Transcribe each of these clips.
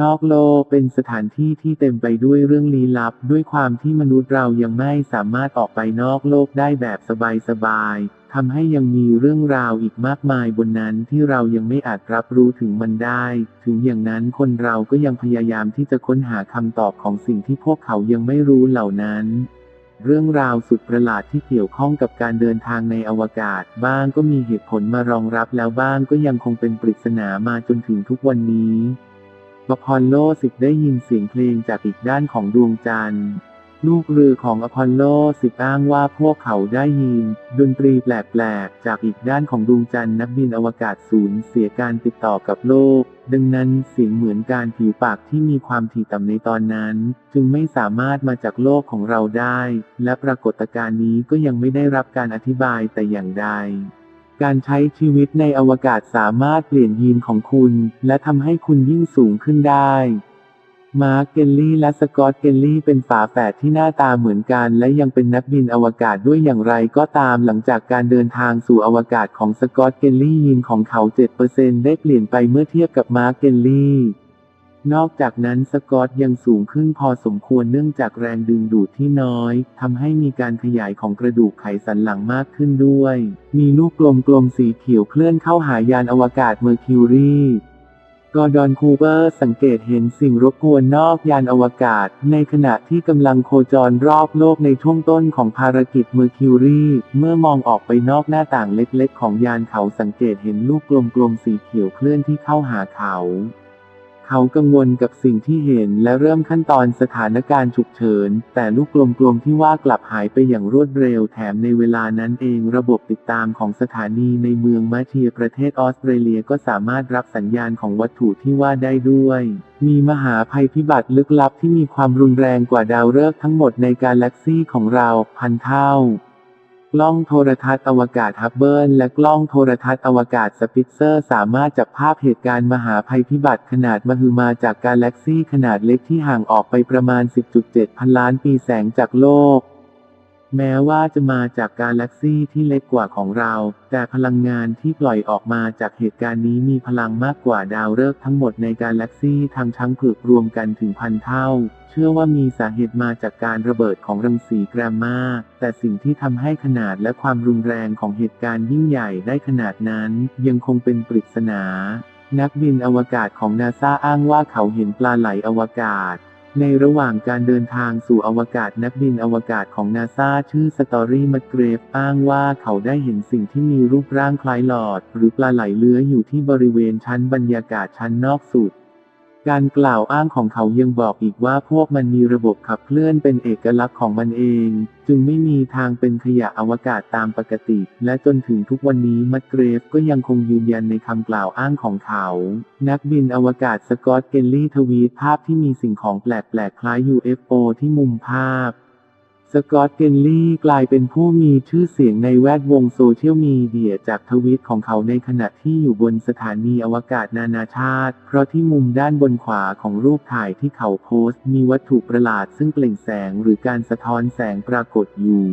นอกโลกเป็นสถานที่ที่เต็มไปด้วยเรื่องลี้ลับ ด้วยความที่มนุษย์เรายังไม่สามารถออกไปนอกโลกได้แบบสบายๆทำให้ยังมีเรื่องราวอีกมากมายบนนั้นที่เรายังไม่อาจรับรู้ถึงมันได้ ถึงอย่างนั้นคนเราก็ยังพยายามที่จะค้นหาคำตอบของสิ่งที่พวกเขายังไม่รู้เหล่านั้นเรื่องราวสุดประหลาดที่เกี่ยวข้องกับการเดินทางในอวกาศ บ้างก็มีเหตุผลมารองรับแล้วบ้างก็ยังคงเป็นปริศนามาจนถึงทุกวันนี้ อพอลโล10ได้ยินเสียงเพลงจากอีกด้านของดวงจันทร์ ลูกเรือของอพอลโล10อ้างว่าพวกเขาได้ยิน ดนตรีแปลกๆ จากอีกด้านของดวงจันทร์นักบินอวกาศศูนย์เสียการติดต่อกับโลก ดังนั้นเสียงเหมือนการผิวปากที่มีความถี่ต่ำในตอนนั้น จึงไม่สามารถมาจากโลกของเราได้ และปรากฏการณ์นี้ก็ยังไม่ได้รับการอธิบายแต่อย่างใด การใช้ชีวิตในอวกาศสามารถเปลี่ยนยีนของคุณ และทำให้คุณยิ่งสูงขึ้นได้ มาร์กเกลลี่และสกอตเกลลี่เป็นฝาแฝดที่หน้าตาเหมือนกัน และยังเป็นนักบินอวกาศด้วยอย่างไรก็ตามหลังจากการเดินทางสู่อวกาศของสกอตเกลลี่ยีนของเขา 7%ได้เปลี่ยนไปเมื่อเทียบกับมาร์กเกลลี่ นอกจากนั้นสกอตยังสูงขึ้นพอสมควรเนื่องจากแรงดึงดูดที่น้อยทำให้มีการขยายของกระดูกไขสันหลังมากขึ้นด้วย มีลูกกลมๆสีเขียวเคลื่อนเข้าหายานอวกาศเมอร์คิวรีกอร์ดอนคูเปอร์สังเกตเห็นสิ่งรบกวนนอกยานอวกาศ ในขณะที่กำลังโคจรรอบโลกในช่วงต้นของภารกิจเมอร์คิวรีเมื่อมองออกไปนอกหน้าต่างเล็กๆ ของยานเขาสังเกตเห็นลูกกลมๆสีเขียวเคลื่อนที่เข้าหาเขา เขากังวลกับสิ่งที่เห็นและเริ่มขั้นตอนสถานการณ์ฉุกเฉิน แต่ลูกกลมๆที่ว่ากลับหายไปอย่างรวดเร็วแถมในเวลานั้นเองระบบติดตามของสถานีในเมืองมาเทียประเทศออสเตรเลียก็สามารถรับสัญญาณของวัตถุที่ว่าได้ด้วย มีมหาภัยพิบัติลึกลับที่มีความรุนแรงกว่าดาวฤกษ์ทั้งหมดในกาแล็กซีของเราพันเท่า กล้องโทรทัศน์อวกาศฮับเบิลและกล้องโทรทัศน์อวกาศสปิตเซอร์สามารถจับภาพเหตุการณ์มหาภัยพิบัติขนาดมหึมาจากกาแล็กซีขนาดเล็กที่ห่างออกไปประมาณ 10.7 พันล้านปีแสงจากโลก แม้ว่าจะมาจากกาแล็กซี่ที่เล็กกว่าของเรา แต่พลังงานที่ปล่อยออกมาจากเหตุการณ์นี้มีพลังมากกว่าดาวฤกษ์ทั้งหมดในกาแล็กซี่ทางช้างเผือกรวมกันถึงพันเท่า เชื่อว่ามีสาเหตุมาจากการระเบิดของรังสีแกรมมาแต่สิ่งที่ทำให้ขนาดและความรุนแรงของเหตุการณ์ยิ่งใหญ่ได้ขนาดนั้น ยังคงเป็นปริศนา นักบินอวกาศของนาซาอ้างว่าเขาเห็นปลาไหลอวกาศ ในระหว่างการเดินทางสู่อวกาศนักบินอวกาศของนาซาชื่อสตอรี่มัดเกรฟอ้างว่าเขาได้เห็นสิ่งที่มีรูปร่างคล้ายหลอด หรือปลาไหลเลื้อยอยู่ที่บริเวณชั้นบรรยากาศชั้นนอกสุด การกล่าวอ้างของเขายังบอกอีกว่าพวกมันมีระบบขับเคลื่อนเป็นเอกลักษณ์ของมันเอง จึงไม่มีทางเป็นขยะอวกาศตามปกติ และจนถึงทุกวันนี้มัดเกรฟก็ยังคงยืนยันในคำกล่าวอ้างของเขา นักบินอวกาศสกอตเกลลี่ทวีตภาพที่มีสิ่งของแปลกๆคล้าย UFO ที่มุมภาพ สกอตเกนลี่กลายเป็นผู้มีชื่อเสียงในแวดวงโซเชียลมีเดียจากทวิตของเขาในขณะที่อยู่บนสถานีอวกาศนานาชาติ เพราะที่มุมด้านบนขวาของรูปถ่ายที่เขาโพสต์มีวัตถุประหลาดซึ่งเปล่งแสงหรือการสะท้อนแสงปรากฏอยู่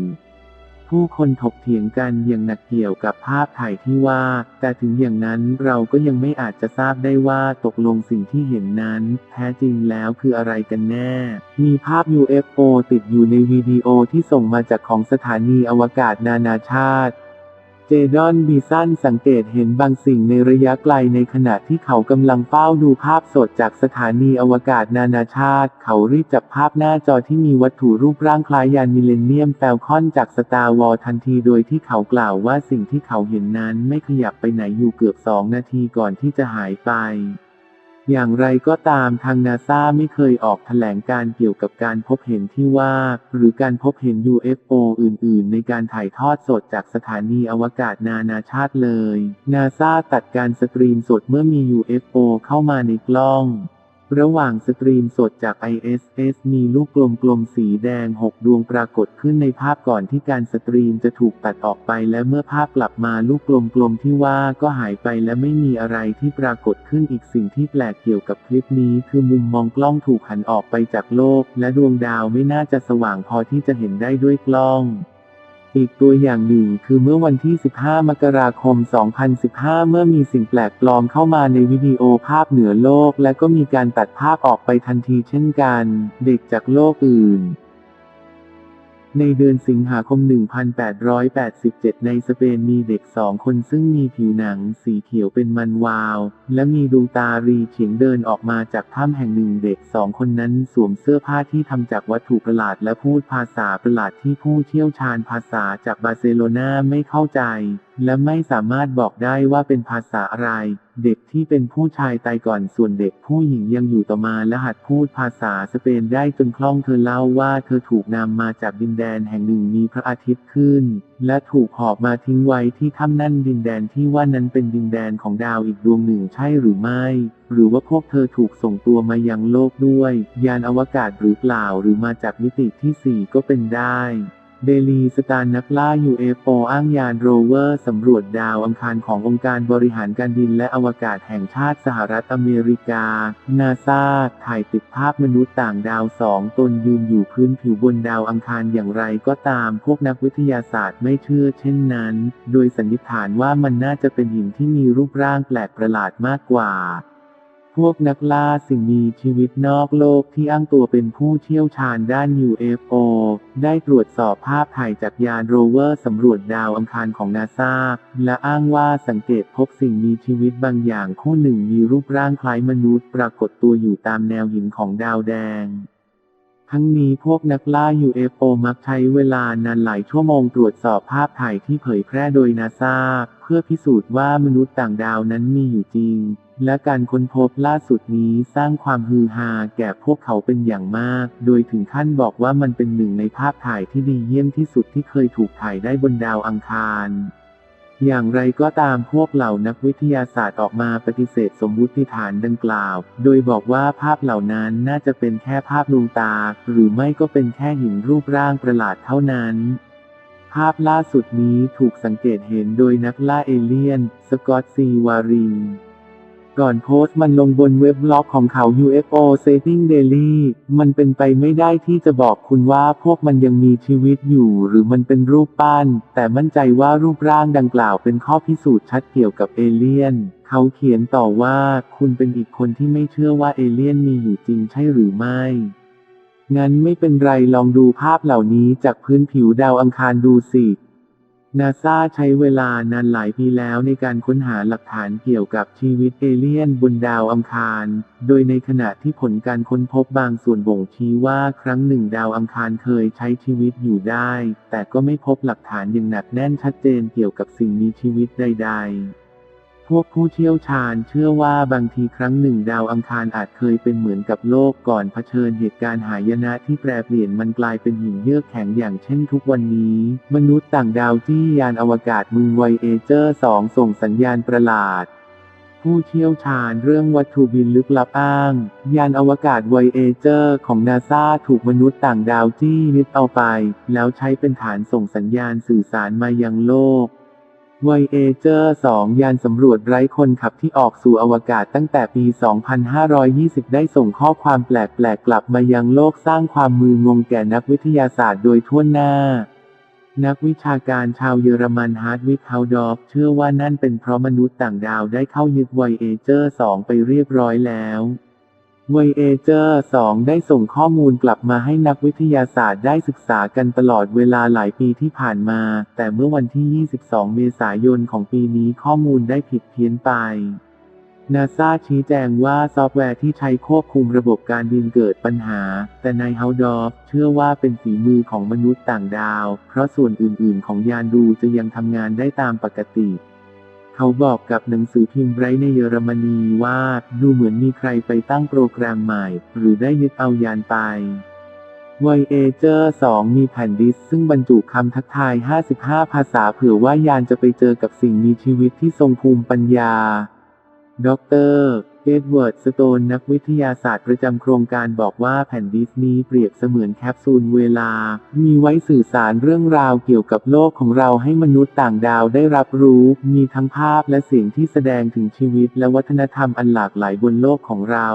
ผู้คนถกเถียงกันอย่างหนักเกี่ยวกับภาพถ่ายที่ว่า แต่ถึงอย่างนั้นเราก็ยังไม่อาจจะทราบได้ว่าตกลงสิ่งที่เห็นนั้น แท้จริงแล้วคืออะไรกันแน่ มีภาพ UFO ติดอยู่ในวิดีโอที่ส่งมาจากของสถานีอวกาศนานาชาติ เจดอนบีซันสังเกตเห็นบางสิ่งในระยะไกลในขณะที่เขากำลังเฝ้าดูภาพสดจากสถานีอวกาศนานาชาติ เขารีบจับภาพหน้าจอที่มีวัตถุรูปร่างคล้ายยานมิเลเนียมแฟลคอนจากสตาร์วอลทันทีโดยที่เขากล่าวว่าสิ่งที่เขาเห็นนั้นไม่ขยับไปไหนอยู่เกือบสองนาทีก่อนที่จะหายไป อย่างไรก็ตามทางนาซาไม่เคยออกแถลงการเกี่ยวกับการพบเห็นที่ว่า หรือการพบเห็น UFO อื่น ๆ ในการถ่ายทอดสดจากสถานีอวกาศนานาชาติเลย นาซาตัดการสตรีมสดเมื่อมี UFO เข้ามาในกล้อง ระหว่างสตรีมสดจาก ISS มีลูกกลมๆ สีแดง 6 ดวงปรากฏขึ้นในภาพก่อนที่การสตรีมจะถูกตัดออกไปและเมื่อภาพกลับมาลูกกลมๆ ที่ว่าก็หายไปและไม่มีอะไรที่ปรากฏขึ้นอีกสิ่งที่แปลกเกี่ยวกับคลิปนี้คือมุมมองกล้องถูกหันออกไปจากโลก และดวงดาวไม่น่าจะสว่างพอที่จะเห็นได้ด้วยกล้อง อีกตัวอย่างหนึ่งคือเมื่อวันที่ 15 มกราคม 2015 เมื่อมีสิ่งแปลกปลอมเข้ามาในวิดีโอภาพเหนือโลก และก็มีการตัดภาพออกไปทันทีเช่นกัน เด็กจากโลกอื่น ในเดือนสิงหาคม 1887 ในสเปนมีเด็กสองคนซึ่งมีผิวหนังสีเขียวเป็นมันวาว และมีดวงตารีเฉียงเดินออกมาจากถ้ำแห่งหนึ่งเด็กสองคนนั้นสวมเสื้อผ้าที่ทำจากวัตถุประหลาดและพูดภาษาประหลาดที่ผู้เชี่ยวชาญภาษาจากบาร์เซโลนาไม่เข้าใจ และไม่สามารถบอกได้ว่าเป็นภาษาอะไร เด็กที่เป็นผู้ชายตายก่อนส่วนเด็กผู้หญิงยังอยู่ต่อมาและหัดพูดภาษาสเปนได้จนคล่องเธอเล่าว่าเธอถูกนำมาจากดินแดนแห่งหนึ่งมีพระอาทิตย์ขึ้น และถูกหอบมาทิ้งไว้ที่ถ้ำนั่นดินแดนที่ว่านั้นเป็นดินแดนของดาวอีกดวงหนึ่งใช่หรือไม่ หรือว่าพวกเธอถูกส่งตัวมายังโลกด้วย ยานอวกาศหรือเปล่าหรือมาจากมิติที่สี่ก็เป็นได้ เดลีสตาร์นักล่า UFO อ้างยานโรเวอร์สำรวจดาวอังคารขององค์การบริหารการบินและอวกาศแห่งชาติสหรัฐอเมริกา นาซาถ่ายติดภาพมนุษย์ต่างดาวสองตนยืนอยู่พื้นผิวบนดาวอังคารอย่างไรก็ตาม พวกนักวิทยาศาสตร์ไม่เชื่อเช่นนั้น โดยสันนิษฐานว่ามันน่าจะเป็นหินที่มีรูปร่างแปลกประหลาดมากกว่า พวกนักล่าสิ่งมีชีวิตนอกโลกที่อ้างตัวเป็นผู้เชี่ยวชาญด้าน UFO ได้ตรวจสอบภาพถ่ายจากยานโรเวอร์สำรวจดาวอังคารของนาซาและอ้างว่าสังเกตพบสิ่งมีชีวิตบางอย่างคู่หนึ่งมีรูปร่างคล้ายมนุษย์ ปรากฏตัวอยู่ตามแนวหินของดาวแดงทั้งนี้พวกนักล่า UFO มักใช้เวลานานหลายชั่วโมงตรวจสอบภาพถ่ายที่เผยแพร่โดยนาซาเพื่อพิสูจน์ว่ามนุษย์ต่างดาวนั้นมีอยู่จริง และการค้นพบล่าสุดนี้สร้างความฮือฮาแก่พวกเขาเป็นอย่างมาก โดยถึงขั้นบอกว่ามันเป็นหนึ่งในภาพถ่ายที่ดีเยี่ยมที่สุดที่เคยถูกถ่ายได้บนดาวอังคารอย่างไรก็ตามพวกเหล่านักวิทยาศาสตร์ออกมาปฏิเสธสมมุติฐานดังกล่าว โดยบอกว่าภาพเหล่านั้นน่าจะเป็นแค่ภาพลวงตา หรือไม่ก็เป็นแค่หินรูปร่างประหลาดเท่านั้น ภาพล่าสุดนี้ถูกสังเกตเห็นโดยนักล่าเอเลี่ยน สกอตซีวาริง ก่อนโพสต์มันลงบนเว็บบล็อกของเขา UFO Setting Daily มันเป็นไปไม่ได้ที่จะบอกคุณว่าพวกมันยังมีชีวิตอยู่ หรือมันเป็นรูปปั้น แต่มั่นใจว่ารูปร่างดังกล่าวเป็นข้อพิสูจน์ชัดเกี่ยวกับเอเลี่ยน เขาเขียนต่อว่าคุณเป็นอีกคนที่ไม่เชื่อว่าเอเลี่ยนมีอยู่จริงใช่หรือไม่งั้นไม่เป็นไรลองดูภาพเหล่านี้จากพื้นผิวดาวอังคารดูสิ นาซาใช้เวลานานหลายปีแล้วในการค้นหาหลักฐานเกี่ยวกับชีวิตเอเลี่ยนบนดาวอังคาร โดยในขณะที่ผลการค้นพบบางส่วนบ่งชี้ว่าครั้งหนึ่งดาวอังคารเคยใช้ชีวิตอยู่ได้ แต่ก็ไม่พบหลักฐานอย่างหนักแน่นชัดเจนเกี่ยวกับสิ่งมีชีวิตใด ๆ พวกผู้เชี่ยวชาญเชื่อว่าบางทีครั้งหนึ่งดาวอังคารอาจเคยเป็นเหมือนกับโลกก่อนเผชิญเหตุการณ์หายนะที่แปรเปลี่ยนมันกลายเป็นหินเยือกแข็งอย่างเช่นทุกวันนี้ มนุษย์ต่างดาวที่ยานอวกาศมึงไวเอเจอร์2ส่งสัญญาณประหลาดผู้เชี่ยวชาญเรื่องวัตถุบินลึกลับอ้าง ยานอวกาศไวเอเจอร์ของนาซาถูกมนุษย์ต่างดาวจี้ยึดเอาไป แล้วใช้เป็นฐานส่งสัญญาณสื่อสารมายังโลก ไวเอเจอร์2ยานสำรวจไร้คนขับที่ออกสู่อวกาศตั้งแต่ปี 2520 ได้ส่งข้อความแปลกๆ กลับมายังโลกสร้างความมืองงแก่นักวิทยาศาสตร์โดยทั่วหน้า นักวิชาการชาวเยอรมันฮาร์ดวิกเฮาดอฟเชื่อว่านั่นเป็นเพราะมนุษย์ต่างดาวได้เข้ายึดไวเอเจอร์2ไปเรียบร้อยแล้ว ไวเอเจอร์2ได้ส่งข้อมูลกลับมาให้นักวิทยาศาสตร์ได้ศึกษากันตลอดเวลาหลายปีที่ผ่านมา แต่เมื่อวันที่ 22 เมษายนของปีนี้ข้อมูลได้ผิดเพี้ยนไปนาซาชี้แจงว่าซอฟต์แวร์ที่ใช้ควบคุมระบบการบินเกิดปัญหา แต่นายเฮาดอฟเชื่อว่าเป็นฝีมือของมนุษย์ต่างดาว เพราะส่วนอื่นๆ ของยานดูจะยังทำงานได้ตามปกติ เขาบอกกับหนังสือพิมพ์ไบรท์ในเยอรมนีว่าดูเหมือนมีใครไปตั้งโปรแกรมใหม่ หรือได้ยึดเอายานไปไวเอเจอร์2มีแผ่นดิสซึ่งบรรจุคำทักทาย 55 ภาษาเผื่อว่ายานจะไปเจอกับสิ่งมีชีวิตที่ทรงภูมิปัญญา ดร เอ็ดเวิร์ด สโตน นักวิทยาศาสตร์ประจำโครงการบอกว่าแผ่นดิสนี้เปรียบเสมือนแคปซูลเวลา มีไว้สื่อสารเรื่องราวเกี่ยวกับโลกของเราให้มนุษย์ต่างดาวได้รับรู้ มีทั้งภาพและเสียงที่แสดงถึงชีวิตและวัฒนธรรมอันหลากหลายบนโลกของเรา